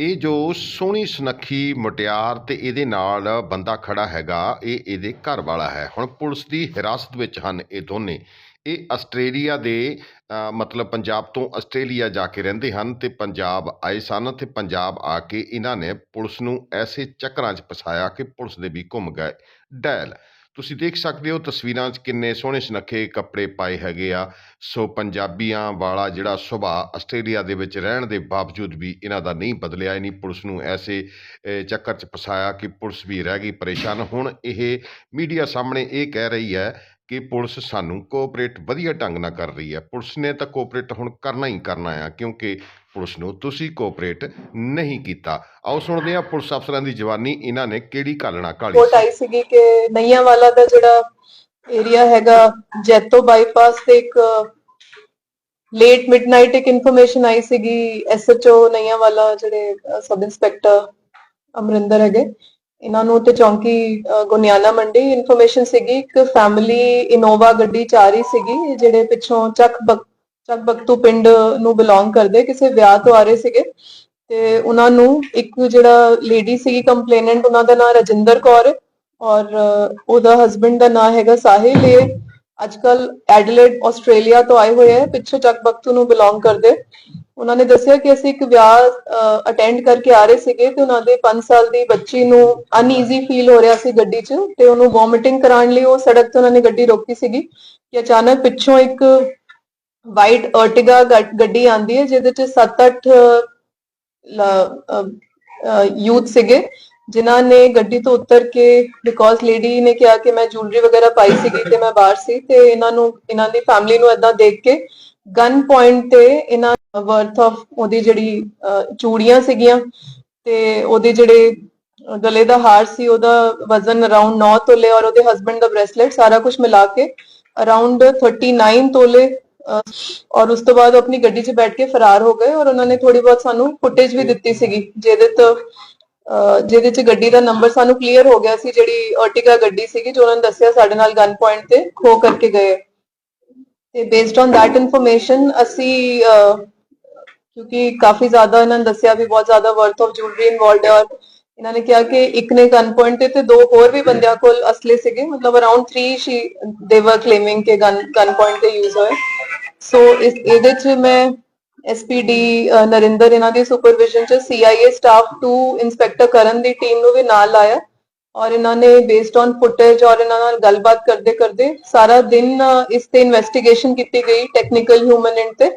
ਇਹ ਜੋ ਸੋਹਣੀ ਸੁਨੱਖੀ ਮੁਟਿਆਰ ਤੇ ਇਹਦੇ ਨਾਲ ਬੰਦਾ ਖੜਾ ਹੈਗਾ, ਇਹ ਇਹਦੇ ਘਰ ਵਾਲਾ ਹੈ। ਹੁਣ ਪੁਲਿਸ ਦੀ ਹਿਰਾਸਤ ਵਿੱਚ ਹਨ ਇਹ ਦੋਨੇ। ਇਹ ਆਸਟ੍ਰੇਲੀਆ ਦੇ ਮਤਲਬ ਪੰਜਾਬ ਤੋਂ ਆਸਟ੍ਰੇਲੀਆ ਜਾ ਕੇ ਰਹਿੰਦੇ ਹਨ ਤੇ ਪੰਜਾਬ ਆਏ ਸਨ ਤੇ ਪੰਜਾਬ ਆ ਕੇ ਇਹਨਾਂ ਨੇ ਪੁਲਿਸ ਨੂੰ ਐਸੇ ਚੱਕਰਾਂ 'ਚ ਫਸਾਇਆ ਕਿ ਪੁਲਿਸ ਦੇ ਵੀ ਘੁੰਮ ਗਏ। ਡੈਲ ਤੁਸੀਂ ਦੇਖ ਸਕਦੇ ਹੋ ਤਸਵੀਰਾਂ 'ਚ ਕਿੰਨੇ ਸੋਹਣੇ ਸੁਨੱਖੇ ਕੱਪੜੇ ਪਾਏ ਹੈਗੇ ਆ। ਸੋ ਪੰਜਾਬੀਆਂ ਵਾਲਾ ਜਿਹੜਾ ਸੁਭਾਅ ਆਸਟ੍ਰੇਲੀਆ ਦੇ ਵਿੱਚ ਰਹਿਣ ਦੇ ਬਾਵਜੂਦ ਵੀ ਇਹਨਾਂ ਦਾ ਨਹੀਂ ਬਦਲਿਆ ਇਨੀ ਪੁਲਿਸ ਨੂੰ ਐਸੇ ਚੱਕਰ 'ਚ ਫਸਾਇਆ ਕਿ ਪੁਲਿਸ ਵੀ ਰਹਿ ਗਈ ਪਰੇਸ਼ਾਨ। ਹੁਣ ਇਹ ਮੀਡੀਆ ਸਾਹਮਣੇ ਇਹ ਕਹਿ ਰਹੀ ਹੈ ਕਿ ਪੁਲਿਸ ਸਾਨੂੰ ਕੋਆਪਰੇਟ ਵਧੀਆ ਢੰਗ ਨਾਲ ਕਰ ਰਹੀ ਹੈ। ਪੁਲਿਸ ਨੇ ਤਾਂ ਕੋਆਪਰੇਟ ਹੁਣ ਕਰਨਾ ਹੀ ਕਰਨਾ ਆ, ਕਿਉਂਕਿ ਪੁਲਿਸ ਨੂੰ ਤੁਸੀਂ ਕੋਆਪਰੇਟ ਨਹੀਂ ਕੀਤਾ। ਆਓ ਸੁਣਦੇ ਹਾਂ ਪੁਲਿਸ ਅਫਸਰਾਂ ਦੀ ਜਵਾਨੀ, ਇਹਨਾਂ ਨੇ ਕਿਹੜੀ ਘਾਲਣਾ ਘਾਲੀ ਰਿਪੋਰਟ ਆਈ ਸੀਗੀ ਕਿ ਨਈਆਂ ਵਾਲਾ ਦਾ ਜਿਹੜਾ ਏਰੀਆ ਹੈਗਾ, ਜੈਤੋ ਬਾਈਪਾਸ ਤੇ ਇੱਕ ਲੇਟ ਮਿਡਨਾਈਟ ਇੱਕ ਇਨਫੋਰਮੇਸ਼ਨ ਆਈ ਸੀਗੀ ਐਸਐਚਓ ਨਈਆਂ ਵਾਲਾ ਜਿਹੜੇ ਸਬ ਇੰਸਪੈਕਟਰ ਅਮਰਿੰਦਰ ਹੈਗੇ। ਇਹਨਾਂ ਨੂੰ ਤੇ ਚੌਂਕੀ ਅ, ਮੰਡੀ ਇਨਫੋਰਮੇਸ਼ਨ ਸੀਗੀ ਇੱਕ ਫੈਮਿਲੀ ਇਨੋਵਾ ਗੱਡੀ ਚ ਆ ਰਹੀ ਸੀਗੀ ਜਿਹੜੇ ਪਿੱਛੋਂ ਚੱਕ ਬਕ ਚੱਕ ਬਖਤੂ ਪਿੰਡ ਨੂੰ ਬਿਲੋਂਗ ਕਰਦੇ ਕਿਸੇ ਵਿਆਹ ਤੋਂ ਆ ਰਹੇ ਸੀਗੇ। ਤੇ ਉਹਨਾਂ ਨੂੰ ਇੱਕ ਜਿਹੜਾ ਲੇਡੀ ਸੀਗੀ ਕੰਪਲੇਨੈਂਟ ਉਹਨਾਂ ਦਾ ਨਾਮ ਰਜਿੰਦਰ ਕੌਰ ਔਰ ਉਹਦਾ ਹਸਬੰਡ ਦਾ ਨਾਮ ਹੈਗਾ ਸਾਹਿਲ। ਇਹ ਅੱਜਕੱਲ ਐਡਲੇਡ ਆਸਟ੍ਰੇਲੀਆ ਤੋਂ ਆਏ ਹੋਏ ਹੈ ਪਿੱਛੋਂ ਚੱਕ ਬਕਤੂ ਨੂੰ ਬਿਲੋਂਗ ਕਰਦੇ। ਉਹਨਾਂ ਨੇ ਦੱਸਿਆ ਕਿ ਅਸੀਂ ਇੱਕ ਵਿਆਹ ਅਟੈਂਡ ਕਰਕੇ ਆ ਰਹੇ ਸੀਗੇ ਤੇ ਉਹਨਾਂ ਦੇ 5 ਸਾਲ ਦੀ ਬੱਚੀ ਨੂੰ ਅਨਈਜ਼ੀ ਫੀਲ ਹੋ ਰਿਹਾ ਸੀ ਗੱਡੀ 'ਚ ਤੇ ਉਹਨੂੰ ਵੋਮਿਟਿੰਗ ਕਰਾਉਣ ਲਈ ਉਹ ਸੜਕ ਤੇ ਉਹਨਾਂ ਨੇ ਗੱਡੀ ਰੋਕੀ ਸੀਗੀ ਕਿ ਅਚਾਨਕ ਪਿੱਛੋਂ ਇੱਕ ਵਾਈਟ ਅਰਟਿਗਾ ਗੱਡੀ ਆਂਦੀ ਹੈ ਜਿਹਦੇ 'ਚ 7-8 ਯੂਥ ਸੀਗੇ ਜਿਨ੍ਹਾਂ ਨੇ ਗੱਡੀ ਤੋਂ ਉਤਰ ਕੇ ਬਿਕੋਜ਼ ਲੇਡੀ ਨੇ ਕਿਹਾ ਕਿ ਮੈਂ ਜੁਐਲਰੀ ਵਗੈਰਾ ਪਾਈ ਸੀਗੀ ਤੇ ਮੈਂ ਬਾਹਰ ਸੀ ਤੇ ਇਹਨਾਂ ਨੂੰ, ਇਹਨਾਂ ਦੀ ਫੈਮਿਲੀ ਨੂੰ ਏਦਾਂ ਦੇਖ ਕੇ ਗਨ ਪੁਆਇੰਟ ਤੇ ਇਹਨਾਂ ਵਰਥ ਆਫ ਉਹਦੀ ਜਿਹੜੀ ਚੂੜੀਆਂ ਸੀਗੀਆਂ ਤੇ ਉਹਦੇ ਜਿਹੜੇ ਗਲੇ ਦਾ ਹਾਰ ਸੀ ਉਹਦਾ ਵਜ਼ਨ ਅਰਾਊਂਡ 9 ਤੋਲੇ ਔਰ ਉਹਦੇ ਹਸਬੰਡ ਦਾ ਬ੍ਰੇਸਲੇਟ ਸਾਰਾ ਕੁਝ ਮਿਲਾ ਕੇ ਅਰਾਊਂਡ 39 ਤੋਲੇ ਔਰ ਉਸ ਤੋਂ ਬਾਅਦ ਆਪਣੀ ਗੱਡੀ 'ਚ ਬੈਠ ਕੇ ਫਰਾਰ ਹੋ ਗਏ ਔਰ ਉਹਨਾਂ ਨੇ ਥੋੜੀ ਬਹੁਤ ਸਾਨੂੰ ਫੁਟੇਜ ਵੀ ਦਿੱਤੀ ਸੀਗੀ ਜਿਹਦੇ ਤੋਂ ਅਹ, ਜਿਹਦੇ 'ਚ ਗੱਡੀ ਦਾ ਨੰਬਰ ਸਾਨੂੰ ਕਲੀਅਰ ਹੋ ਗਿਆ ਸੀ ਜਿਹੜੀ ਅਰਟਿਗਾ ਗੱਡੀ ਸੀਗੀ ਜੋ ਉਹਨਾਂ ਨੇ ਦੱਸਿਆ ਸਾਡੇ ਨਾਲ ਗਨ ਪੁਆਇੰਟ ਤੇ ਖੋ ਕਰਕੇ ਗਏ। ਤੇ ਬੇਸਡ ਔਨ that ਇਨਫੋਰਮੇਸ਼ਨ ਅਸੀਂ ਅਹ, ਕਿਉਂਕਿ ਕਾਫੀ ਜ਼ਿਆਦਾ ਇਹਨਾਂ ਨੇ ਦੱਸਿਆ ਵੀ ਬਹੁਤ ਜ਼ਿਆਦਾ ਵਰਥ ਆਫ ਜੁਐਲਰੀ ਇਨਵੋਲਡ ਹੈ ਔਰ ਇਹਨਾਂ ਨੇ ਕਿਹਾ ਕਿ ਇੱਕ ਨੇ ਗਨ ਪੁਆਇੰਟ ਤੇ ਤੇ ਦੋ ਹੋਰ ਵੀ ਬੰਦਿਆਂ ਕੋਲ ਅਸਲੇ ਸੀਗੇ ਮਤਲਬ ਅਰਾਊਂਡ 3 ਸ਼ੀ ਦੇ ਵਰ ਕਲੇਮਿੰਗ ਕਿ ਗਨ ਗਨ ਪੁਆਇੰਟ ਤੇ ਯੂਜ਼ ਹੋਏ ਸੋ ਇਸ ਇਹਦੇ ਚ ਮੈਂ ਐਸਪੀਡੀ ਨਰਿੰਦਰ ਇਹਨਾਂ ਦੀ ਸੁਪਰਵਿਜ਼ਨ ਚ ਸੀਆਈਏ ਸਟਾਫ 2 ਇੰਸਪੈਕਟਰ ਕਰਨ ਦੀ ਟੀਮ ਨੂੰ ਵੀ ਨਾਲ ਲਾਇਆ ਔਰ ਇਹਨਾਂ ਨੇ ਬੇਸਡ ਔਨ ਫੁਟੇਜ ਔਰ ਇਹਨਾਂ ਨਾਲ ਗੱਲਬਾਤ ਕਰਦੇ ਕਰਦੇ ਸਾਰਾ ਦਿਨ ਅ, ਇਸ ਤੇ ਇਨਵੈਸਟੀਗੇਸ਼ਨ ਕੀਤੀ ਗਈ ਟੈਕਨੀਕਲ ਹਿਊਮਨ ਐਂਡ ਤੇ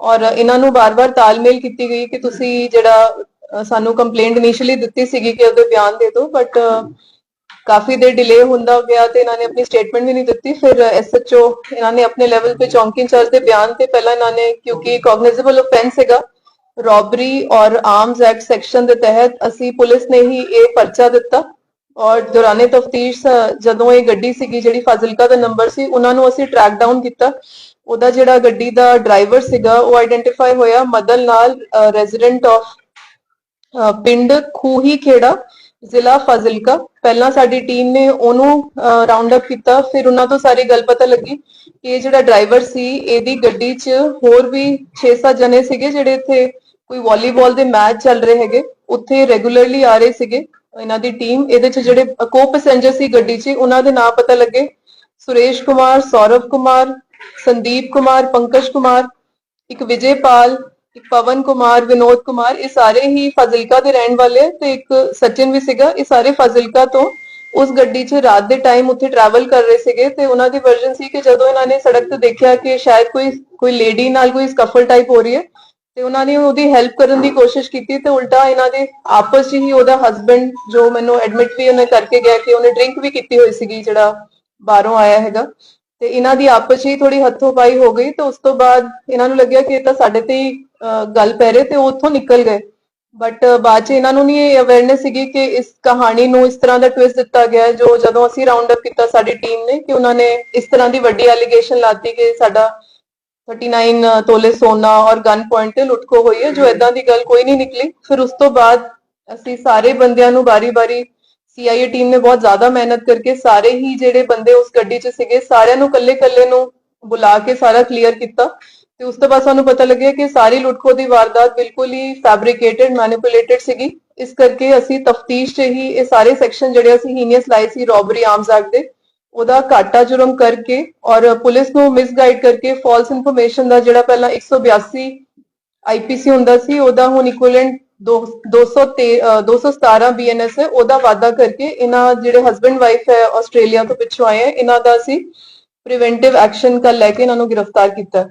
ਔਰ ਇਹਨਾਂ ਨੂੰ ਬਾਰ-ਬਾਰ ਤਾਲਮੇਲ ਕੀਤੀ ਗਈ ਕਿ ਤੁਸੀਂ ਜਿਹੜਾ ਸਾਨੂੰ ਕੰਪਲੇਂਟ ਇਨੀਸ਼ੀਅਲੀ ਦਿੱਤੀ ਸੀਗੀ ਕਿ ਉਹਦੇ ਬਿਆਨ ਦੇ ਦਿਓ ਬਟ ਕਾਫੀ ਦੇਰ ਡਿਲੇ ਹੁੰਦਾ ਗਿਆ ਤੇ ਇਹਨਾਂ ਨੇ ਆਪਣੀ ਸਟੇਟਮੈਂਟ ਵੀ ਨਹੀਂ ਦਿੱਤੀ। ਫਿਰ ਐਸਐਚਓ ਇਹਨਾਂ ਨੇ ਆਪਣੇ ਲੈਵਲ ਤੇ ਚੌਂਕੀ ਇੰਚਾਰਜ ਦੇ ਬਿਆਨ ਤੇ ਪਹਿਲਾਂ ਇਹਨਾਂ ਨੇ, ਕਿਉਂਕਿ ਕੌਗਨਿਜ਼ੇਬਲ ਆਫੈਂਸ ਹੈਗਾ ਰੋਬਰੀ ਔਰ ਆਰਮਸ ਐਕਟ ਸੈਕਸ਼ਨ ਦੇ ਤਹਿਤ ਅਸੀਂ ਪੁਲਿਸ ਨੇ ਹੀ ਇਹ ਪਰਚਾ ਦਿੱਤਾ। ਔਰ ਦੌਰਾਨੇ ਤਫਤੀਸ਼ ਜਦੋਂ ਇਹ ਗੱਡੀ ਸੀਗੀ ਜਿਹੜੀ ਫਾਜ਼ਿਲਕਾ ਦਾ ਨੰਬਰ ਸੀ, ਉਹਨਾਂ ਨੂੰ ਅਸੀਂ ਟਰੈਕ ਡਾਊਨ ਕੀਤਾ। ਉਹਦਾ ਜਿਹੜਾ ਗੱਡੀ ਦਾ ਡਰਾਈਵਰ ਸੀਗਾ, ਉਹ ਆਇਡੈਂਟੀਫਾਈ ਹੋਇਆ ਮਦਨ ਲਾਲ ਰੈਜ਼ੀਡੈਂਟ ਆਫ ਪਿੰਡ ਖੂਹੀ ਖੇੜਾ ਜ਼ਿਲ੍ਹਾ ਫਾਜ਼ਿਲਕਾ। ਪਹਿਲਾਂ ਸਾਡੀ ਟੀਮ ਨੇ ਉਹਨੂੰ ਰਾਉਂਡ ਅਪ ਕੀਤਾ, ਫਿਰ ਉਹਨਾਂ ਤੋਂ ਸਾਰੀ ਗੱਲ ਪਤਾ ਲੱਗੀ ਕਿ ਇਹ ਜਿਹੜਾ ਡਰਾਈਵਰ ਸੀ, ਇਹਦੀ ਗੱਡੀ 'ਚ ਹੋਰ ਵੀ 6-7 ਜਣੇ ਸੀਗੇ ਜਿਹੜੇ ਇੱਥੇ ਕੋਈ ਵਾਲੀਬਾਲ ਦੇ ਮੈਚ ਚੱਲ ਰਹੇ ਹੈਗੇ। ਉੱਥੇ ਰੈਗੂਲਰਲੀ ਆ ਰਹੇ ਸੀਗੇ ਇਹਨਾਂ ਦੀ ਟੀਮ ਇਹਦੇ 'ਚ ਜਿਹੜੇ ਕੋ ਪੈਸੇਂਜਰ ਸੀ ਗੱਡੀ 'ਚ, ਉਹਨਾਂ ਦੇ ਨਾਮ ਪਤਾ ਲੱਗੇ। ਸੁਰੇਸ਼ ਕੁਮਾਰ, ਸੌਰਵ ਕੁਮਾਰ ਸੰਦੀਪ ਕੁਮਾਰ, ਪੰਕਜ ਕੁਮਾਰ, ਇੱਕ ਵਿਜੇਪਾਲ, ਇੱਕ ਪਵਨ ਕੁਮਾਰ, ਵਿਨੋਦ ਕੁਮਾਰ, ਇਹ ਸਾਰੇ ਹੀ ਫਾਜ਼ਿਲਕਾ ਦੇ ਰਹਿਣ ਵਾਲੇ ਤੇ ਇੱਕ ਸਚਿਨ ਵੀ ਸੀਗਾ। ਇਹ ਸਾਰੇ ਫਾਜ਼ਿਲਕਾ ਤੋਂ ਉਸ ਗੱਡੀ 'ਚ ਰਾਤ ਦੇ ਟਾਈਮ ਉੱਥੇ ਟਰੈਵਲ ਕਰ ਰਹੇ ਸੀਗੇ ਤੇ ਉਹਨਾਂ ਦੀ ਵਰਜਨ ਸੀ ਕਿ ਜਦੋਂ ਇਹਨਾਂ ਨੇ ਸੜਕ ਤੇ ਦੇਖਿਆ ਕਿ ਸ਼ਾਇਦ ਕੋਈ ਕੋਈ ਲੇਡੀ ਨਾਲ ਕੋਈ ਸਕਫਲ ਟਾਈਪ ਹੋ ਰਹੀ ਹੈ ਤੇ ਉਹਨਾਂ ਨੇ ਉਹਦੀ ਹੈਲਪ ਕਰਨ ਦੀ ਕੋਸ਼ਿਸ਼ ਕੀਤੀ ਤੇ ਉਲਟਾ ਇਹਨਾਂ ਦੇ ਆਪਸ 'ਚ ਹੀ ਉਹਦਾ ਹਸਬੰਡ ਜੋ ਮੈਨੂੰ ਐਡਮਿਟ ਵੀ ਉਹਨੇ ਕਰਕੇ ਗਿਆ ਕਿ ਉਹਨੇ ਡਰਿੰਕ ਵੀ ਕੀਤੀ ਹੋਈ ਸੀਗੀ ਜਿਹੜਾ ਬਾਹਰੋਂ ਆਇਆ ਹੈਗਾ। ਤੇ ਇਹਨਾਂ ਦੀ ਆਪਸ 'ਚ ਥੋੜੀ ਹੱਥੋਂ ਪਾਈ ਹੋ ਗਈ ਤੇ ਉਸ ਤੋਂ ਬਾਅਦ ਇਹਨਾਂ ਨੂੰ ਲੱਗਿਆ ਕਿ ਇਹ ਤਾਂ ਸਾਡੇ ਤੇ ਹੀ ਗੱਲ ਪੈ ਰਹੀ ਤੇ ਉਹ ਉੱਥੋਂ ਨਿਕਲ ਗਏ। ਬਟ ਬਾਅਦ 'ਚ ਇਹਨਾਂ ਨੂੰ ਨਹੀਂ ਇਹ ਅਵੇਅਰਨੈਸ ਸੀਗੀ ਕਿ ਇਸ ਕਹਾਣੀ ਨੂੰ ਇਸ ਤਰ੍ਹਾਂ ਦਾ ਟਵਿਸਟ ਦਿੱਤਾ ਗਿਆ ਜੋ ਜਦੋਂ ਅਸੀਂ ਰਾਉਂਡ ਅਪ ਕੀਤਾ ਸਾਡੀ ਟੀਮ ਨੇ ਕਿ ਉਹਨਾਂ ਨੇ ਇਸ ਤਰ੍ਹਾਂ ਦੀ ਵੱਡੀ ਐਲੀਗੇਸ਼ਨ ਲਾਤੀ ਕਿ ਸਾਡਾ 39 ਤੋਲੇ ਸੋਨਾ ਔਰ ਗਨ ਪੁਆਇੰਟ ਤੇ ਲੁੱਟਖੋ ਹੋਈ ਹੈ, ਜੋ ਇਦਾਂ ਦੀ ਗੱਲ ਕੋਈ ਨਹੀਂ ਨਿਕਲੀ। ਫਿਰ ਉਸ ਤੋਂ ਬਾਅਦ ਅਸੀਂ ਸਾਰੇ ਬੰਦਿਆਂ ਨੂੰ ਬਾਰੀ-ਬਾਰੀ ਸੀਆਈਏ ਟੀਮ ਨੇ ਬਹੁਤ ਜ਼ਿਆਦਾ ਮਿਹਨਤ ਕਰਕੇ ਸਾਰੇ ਹੀ ਜਿਹੜੇ ਬੰਦੇ ਉਸ ਗੱਡੀ 'ਚ ਸੀਗੇ, ਸਾਰਿਆਂ ਨੂੰ ਕੱਲੇ-ਕੱਲੇ ਨੂੰ ਬੁਲਾ ਕੇ ਸਾਰਾ ਕਲੀਅਰ ਕੀਤਾ। ਤੇ ਉਸ ਤੋਂ ਬਾਅਦ ਸਾਨੂੰ ਪਤਾ ਲੱਗਿਆ ਕਿ ਸਾਰੀ ਲੁੱਟਖੋ ਦੀ ਵਾਰਦਾਤ ਬਿਲਕੁਲ ਹੀ ਫੈਬਰਿਕੇਟਡ ਮੈਨੀਪੂਲੇਟਡ ਸੀਗੀ। ਇਸ ਕਰਕੇ ਅਸੀਂ ਤਫਤੀਸ਼ 'ਚ ਹੀ ਇਹ ਸਾਰੇ ਸੈਕਸ਼ਨ ਜਿਹੜੇ ਅਸੀਂ ਹੀਨੀਅਸ ਲਾਏ ਸੀ ਰੋਬਰੀ ਆਰਮਸ ਐਕਟ ਦੇ, ਉਹਦਾ ਘਾਟਾ ਜੁਰਮ ਕਰਕੇ ਔਰ ਪੁਲਿਸ ਨੂੰ ਮਿਸਗਾਈਡ ਕਰਕੇ ਫਾਲਸ ਇਨਫੋਰਮੇਸ਼ਨ ਦਾ ਜਿਹੜਾ ਪਹਿਲਾਂ 182 ਆਈਪੀਸੀ ਹੁੰਦਾ ਸੀ, ਉਹਦਾ ਹੁਣ ਇਕੁਇਵਲੈਂਟ 217 ਬੀਐਨਐਸ ਹੈ, ਉਹਦਾ ਵਾਅਦਾ ਕਰਕੇ ਇਹਨਾਂ ਜਿਹੜੇ ਹਸਬੰਡ ਵਾਈਫ ਹੈ ਆਸਟ੍ਰੇਲੀਆ ਤੋਂ ਪਿੱਛੋਂ ਆਏ ਹੈ, ਇਹਨਾਂ ਦਾ ਅਸੀਂ ਪ੍ਰੀਵੈਂਟਿਵ ਐਕਸ਼ਨ ਕੱਲ ਲੈ ਕੇ ਇਹਨਾਂ ਨੂੰ ਗ੍ਰਿਫਤਾਰ ਕੀਤਾ।